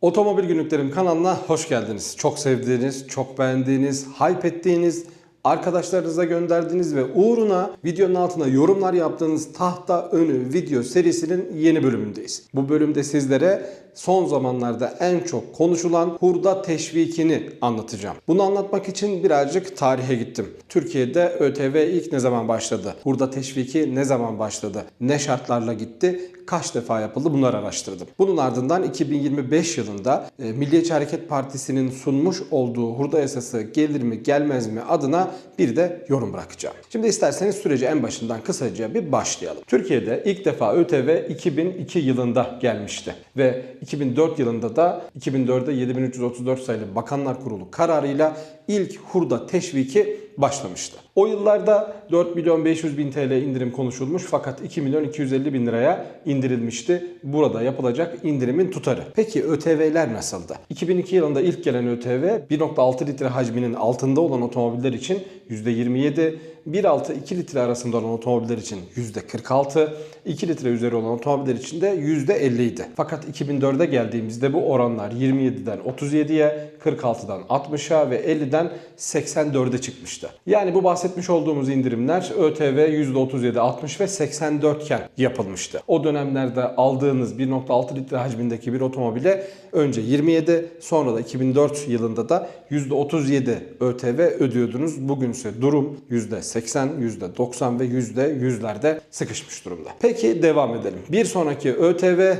Otomobil Günlüklerim kanalına hoş geldiniz. Çok sevdiğiniz, çok beğendiğiniz, hype ettiğiniz, arkadaşlarınıza gönderdiğiniz ve uğruna videonun altına yorumlar yaptığınız tahta önü video serisinin yeni bölümündeyiz. Bu bölümde sizlere son zamanlarda en çok konuşulan hurda teşvikini anlatacağım. Bunu anlatmak için birazcık tarihe gittim. Türkiye'de ÖTV ilk ne zaman başladı? Hurda teşviki ne zaman başladı? Ne şartlarla gitti? Kaç defa yapıldı? Bunları araştırdım. Bunun ardından 2025 yılında e, Milliyetçi Hareket Partisi'nin sunmuş olduğu hurda yasası gelir mi gelmez mi adına bir de yorum bırakacağım. Şimdi isterseniz süreci en başından kısaca bir başlayalım. Türkiye'de ilk defa ÖTV 2002 yılında gelmişti ve 2004 yılında da 2004'de 7334 sayılı Bakanlar Kurulu kararıyla ilk hurda teşviki başlamıştı. O yıllarda 4 milyon 500 bin TL indirim konuşulmuş fakat 2 milyon 250 bin liraya indirilmişti. Burada yapılacak indirimin tutarı. Peki ÖTV'ler nasıldı? 2002 yılında ilk gelen ÖTV 1.6 litre hacminin altında olan otomobiller için %27, 1.6 2 litre arasında olan otomobiller için %46, 2 litre üzeri olan otomobiller için de %50 idi. Fakat 2004'e geldiğimizde bu oranlar 27'den 37'ye, 46'dan 60'a ve 50'den 84'e çıkmıştı. Yani bu bahsetmiş olduğumuz indirimler ÖTV %37, 60 ve 84 iken yapılmıştı. O dönemlerde aldığınız 1.6 litre hacmindeki bir otomobile önce 27 sonra da 2004 yılında da %37 ÖTV ödüyordunuz. Bugünse durum %80, %90 ve %100'lerde sıkışmış durumda. Peki devam edelim. Bir sonraki ÖTV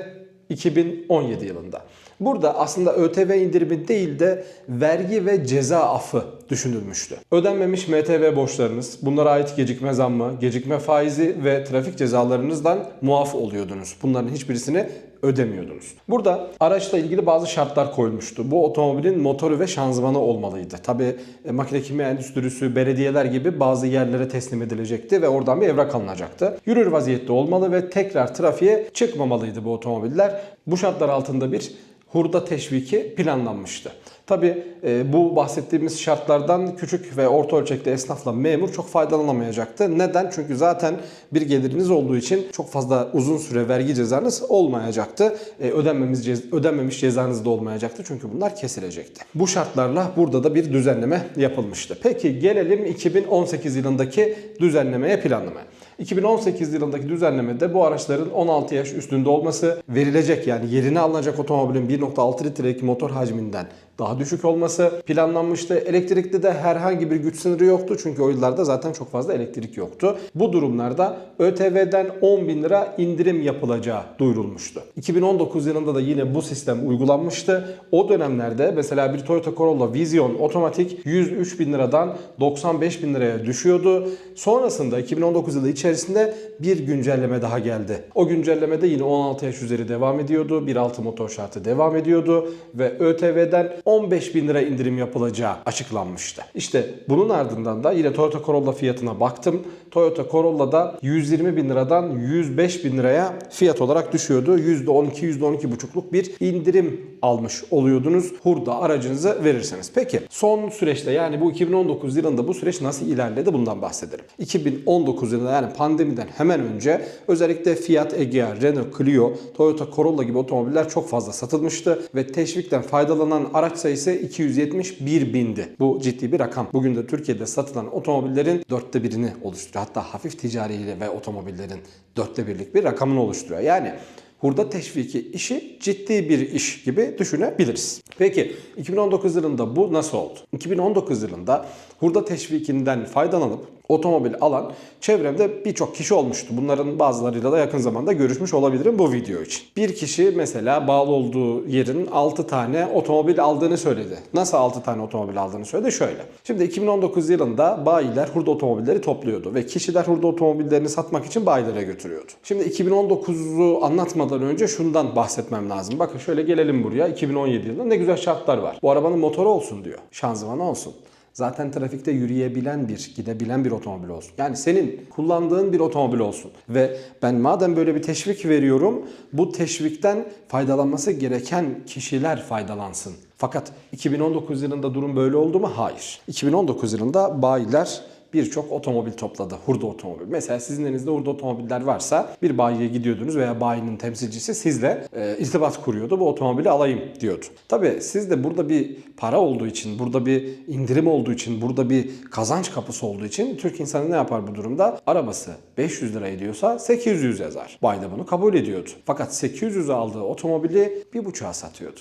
2017 yılında. Burada aslında ÖTV indirimi değil de vergi ve ceza affı düşünülmüştü. Ödenmemiş MTV borçlarınız, bunlara ait gecikme zammı, gecikme faizi ve trafik cezalarınızdan muaf oluyordunuz. Bunların hiçbirisini ödemiyordunuz. Burada araçla ilgili bazı şartlar koyulmuştu. Bu otomobilin motoru ve şanzımanı olmalıydı. Tabi makine kimya endüstrisi, belediyeler gibi bazı yerlere teslim edilecekti ve oradan bir evrak alınacaktı. Yürür vaziyette olmalı ve tekrar trafiğe çıkmamalıydı bu otomobiller. Bu şartlar altında bir hurda teşviki planlanmıştı. Tabi e, bu bahsettiğimiz şartlardan küçük ve orta ölçekli esnafla memur çok faydalanamayacaktı. Neden? Çünkü zaten bir geliriniz olduğu için çok fazla uzun süre vergi cezanız olmayacaktı. E, ödenmemiş, cez ödenmemiş cezanız da olmayacaktı. Çünkü bunlar kesilecekti. Bu şartlarla burada da bir düzenleme yapılmıştı. Peki gelelim 2018 yılındaki düzenlemeye planlamaya. 2018 yılındaki düzenlemede bu araçların 16 yaş üstünde olması, verilecek. Yani yerine alınacak otomobilin 1.6 litrelik motor hacminden daha düşük olması planlanmıştı. Elektrikli de herhangi bir güç sınırı yoktu çünkü o yıllarda zaten çok fazla elektrik yoktu. Bu durumlarda ÖTV'den 10 bin lira indirim yapılacağı duyurulmuştu. 2019 yılında da yine bu sistem uygulanmıştı. O dönemlerde mesela bir Toyota Corolla Vision otomatik 103 bin liradan 95 bin liraya düşüyordu. Sonrasında 2019 yılı içerisinde bir güncelleme daha geldi. O güncellemede yine 16 yaş üzeri devam ediyordu. 1.6 motor şartı devam ediyordu ve ÖTV'den 15 bin lira indirim yapılacağı açıklanmıştı. İşte bunun ardından da yine Toyota Corolla fiyatına baktım. Toyota Corolla'da 120 bin liradan 105 bin liraya fiyat olarak düşüyordu. %12, %12,5'luk bir indirim almış oluyordunuz hurda aracınızı verirseniz. Peki son süreçte yani bu 2019 yılında bu süreç nasıl ilerledi bundan bahsedelim. 2019 yılında yani pandemiden hemen önce özellikle Fiat Egea, Renault Clio, Toyota Corolla gibi otomobiller çok fazla satılmıştı ve teşvikten faydalanan araç sayısı 271 bindi. Bu ciddi bir rakam. Bugün de Türkiye'de satılan otomobillerin dörtte birini oluşturuyor. Hatta hafif ticariyle ve otomobillerin dörtte birlik bir rakamını oluşturuyor. Yani hurda teşviki işi ciddi bir iş gibi düşünebiliriz. Peki 2019 yılında bu nasıl oldu? 2019 yılında hurda teşvikinden faydalanıp otomobil alan çevremde birçok kişi olmuştu. Bunların bazılarıyla da yakın zamanda görüşmüş olabilirim bu video için. Bir kişi mesela bağlı olduğu yerin 6 tane otomobil aldığını söyledi. Nasıl 6 tane otomobil aldığını söyledi? Şöyle. Şimdi 2019 yılında bayiler hurda otomobilleri topluyordu ve kişiler hurda otomobillerini satmak için bayilere götürüyordu. Şimdi 2019'u anlatmadan önce şundan bahsetmem lazım. Bakın şöyle gelelim buraya. 2017 yılında ne güzel şartlar var. Bu arabanın motoru olsun diyor. Şanzımanı olsun zaten trafikte yürüyebilen bir, gidebilen bir otomobil olsun. Yani senin kullandığın bir otomobil olsun. Ve ben madem böyle bir teşvik veriyorum, bu teşvikten faydalanması gereken kişiler faydalansın. Fakat 2019 yılında durum böyle oldu mu? Hayır. 2019 yılında bayiler birçok otomobil topladı. Hurda otomobil. Mesela sizin elinizde hurda otomobiller varsa bir bayiye gidiyordunuz veya bayinin temsilcisi sizle e, irtibat kuruyordu. Bu otomobili alayım diyordu. Tabii siz de burada bir para olduğu için, burada bir indirim olduğu için, burada bir kazanç kapısı olduğu için Türk insanı ne yapar bu durumda? Arabası 500 lira ediyorsa 800 yazar. Bay da bunu kabul ediyordu. Fakat 800'e aldığı otomobili 1,5'a satıyordu.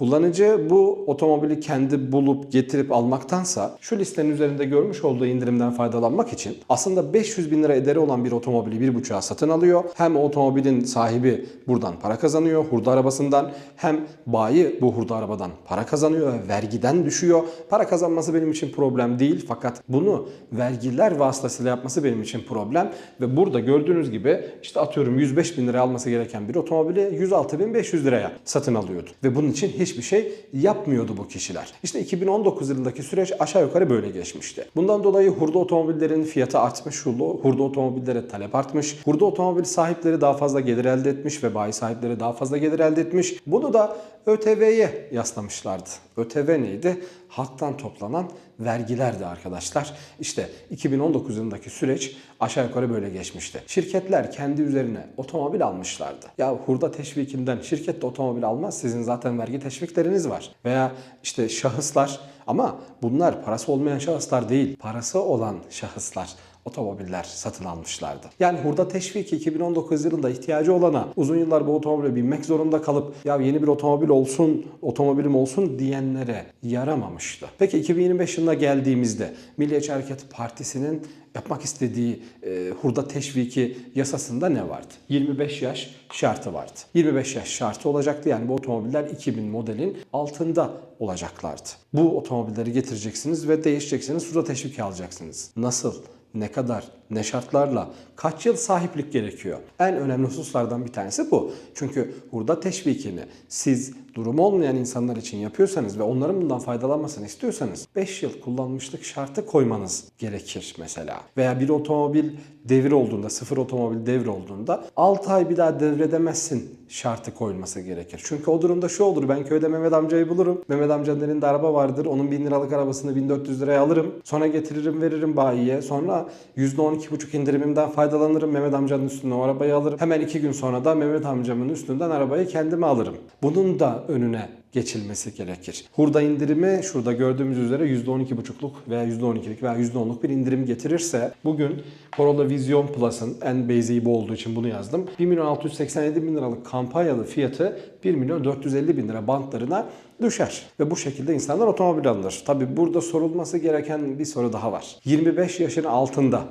Kullanıcı bu otomobili kendi bulup getirip almaktansa şu listenin üzerinde görmüş olduğu indirimden faydalanmak için aslında 500 bin lira ederi olan bir otomobili bir buçuğa satın alıyor. Hem otomobilin sahibi buradan para kazanıyor hurda arabasından hem bayi bu hurda arabadan para kazanıyor ve vergiden düşüyor. Para kazanması benim için problem değil fakat bunu vergiler vasıtasıyla yapması benim için problem ve burada gördüğünüz gibi işte atıyorum 105 bin liraya alması gereken bir otomobili 106 bin 500 liraya satın alıyordu ve bunun için hiçbir şey yapmıyordu bu kişiler. İşte 2019 yılındaki süreç aşağı yukarı böyle geçmişti. Bundan dolayı hurda otomobillerin fiyatı artmış, hurda, otomobillere talep artmış, hurda otomobil sahipleri daha fazla gelir elde etmiş ve bayi sahipleri daha fazla gelir elde etmiş. Bunu da ÖTV'ye yaslamışlardı. ÖTV neydi? Halktan toplanan vergilerdi arkadaşlar. İşte 2019 yılındaki süreç aşağı yukarı böyle geçmişti. Şirketler kendi üzerine otomobil almışlardı. Ya hurda teşvikinden şirket de otomobil almaz. Sizin zaten vergi teşvikleriniz var. Veya işte şahıslar ama bunlar parası olmayan şahıslar değil. Parası olan şahıslar otomobiller satın almışlardı. Yani hurda teşviki 2019 yılında ihtiyacı olana uzun yıllar bu otomobile binmek zorunda kalıp ya yeni bir otomobil olsun, otomobilim olsun diyenlere yaramamıştı. Peki 2025 yılına geldiğimizde Milliyetçi Hareket Partisi'nin yapmak istediği e, hurda teşviki yasasında ne vardı? 25 yaş şartı vardı. 25 yaş şartı olacaktı yani bu otomobiller 2000 modelin altında olacaklardı. Bu otomobilleri getireceksiniz ve değişeceksiniz, hurda teşviki alacaksınız. Nasıl? Ne kadar, ne şartlarla, kaç yıl sahiplik gerekiyor? En önemli hususlardan bir tanesi bu. Çünkü hurda teşvikini siz durumu olmayan insanlar için yapıyorsanız ve onların bundan faydalanmasını istiyorsanız 5 yıl kullanmışlık şartı koymanız gerekir mesela. Veya bir otomobil devir olduğunda, sıfır otomobil devir olduğunda 6 ay bir daha devredemezsin şartı koyulması gerekir. Çünkü o durumda şu olur ben köyde Mehmet amcayı bulurum. Mehmet amcanın elinde araba vardır. Onun 1000 liralık arabasını 1400 liraya alırım. Sonra getiririm veririm bayiye. Sonra %12,5 indirimimden faydalanırım. Mehmet amcanın üstünden o arabayı alırım. Hemen 2 gün sonra da Mehmet amcamın üstünden arabayı kendime alırım. Bunun da önüne geçilmesi gerekir. Hurda indirimi şurada gördüğümüz üzere %12,5'luk veya %12'lik veya %10'luk bir indirim getirirse bugün Corolla Vision Plus'ın en basic'i bu olduğu için bunu yazdım. 1 milyon 687 bin liralık kampanyalı fiyatı 1 milyon 450 bin lira bantlarına düşer. Ve bu şekilde insanlar otomobil alır. Tabi burada sorulması gereken bir soru daha var. 25 yaşın altında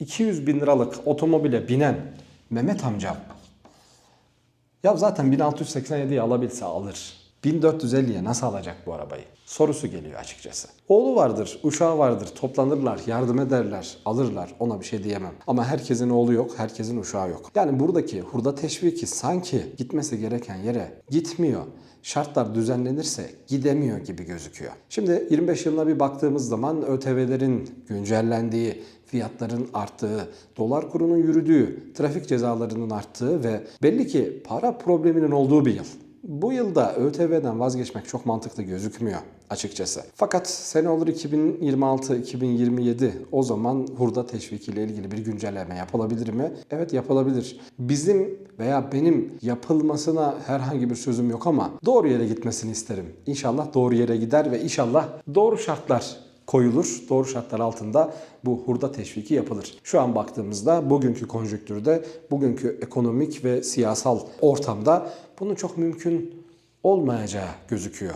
200 bin liralık otomobile binen Mehmet amcam ya zaten 1687'yi alabilse alır. 1450'ye nasıl alacak bu arabayı? Sorusu geliyor açıkçası. Oğlu vardır, uşağı vardır, toplanırlar, yardım ederler, alırlar. Ona bir şey diyemem. Ama herkesin oğlu yok, herkesin uşağı yok. Yani buradaki hurda teşviki sanki gitmesi gereken yere gitmiyor şartlar düzenlenirse gidemiyor gibi gözüküyor. Şimdi 25 yılına bir baktığımız zaman ÖTV'lerin güncellendiği, fiyatların arttığı, dolar kurunun yürüdüğü, trafik cezalarının arttığı ve belli ki para probleminin olduğu bir yıl. Bu yılda ÖTV'den vazgeçmek çok mantıklı gözükmüyor açıkçası. Fakat sene olur 2026-2027 o zaman hurda teşvikiyle ilgili bir güncelleme yapılabilir mi? Evet yapılabilir. Bizim veya benim yapılmasına herhangi bir sözüm yok ama doğru yere gitmesini isterim. İnşallah doğru yere gider ve inşallah doğru şartlar koyulur. Doğru şartlar altında bu hurda teşviki yapılır. Şu an baktığımızda bugünkü konjüktürde, bugünkü ekonomik ve siyasal ortamda bunun çok mümkün olmayacağı gözüküyor.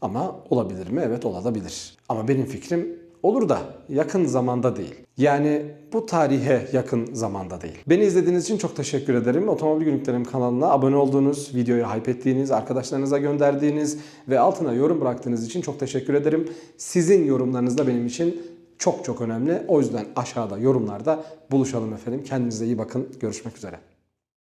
Ama olabilir mi? Evet olabilir. Ama benim fikrim olur da yakın zamanda değil. Yani bu tarihe yakın zamanda değil. Beni izlediğiniz için çok teşekkür ederim. Otomobil Günlüklerim kanalına abone olduğunuz, videoyu hype ettiğiniz, arkadaşlarınıza gönderdiğiniz ve altına yorum bıraktığınız için çok teşekkür ederim. Sizin yorumlarınız da benim için çok çok önemli. O yüzden aşağıda yorumlarda buluşalım efendim. Kendinize iyi bakın. Görüşmek üzere.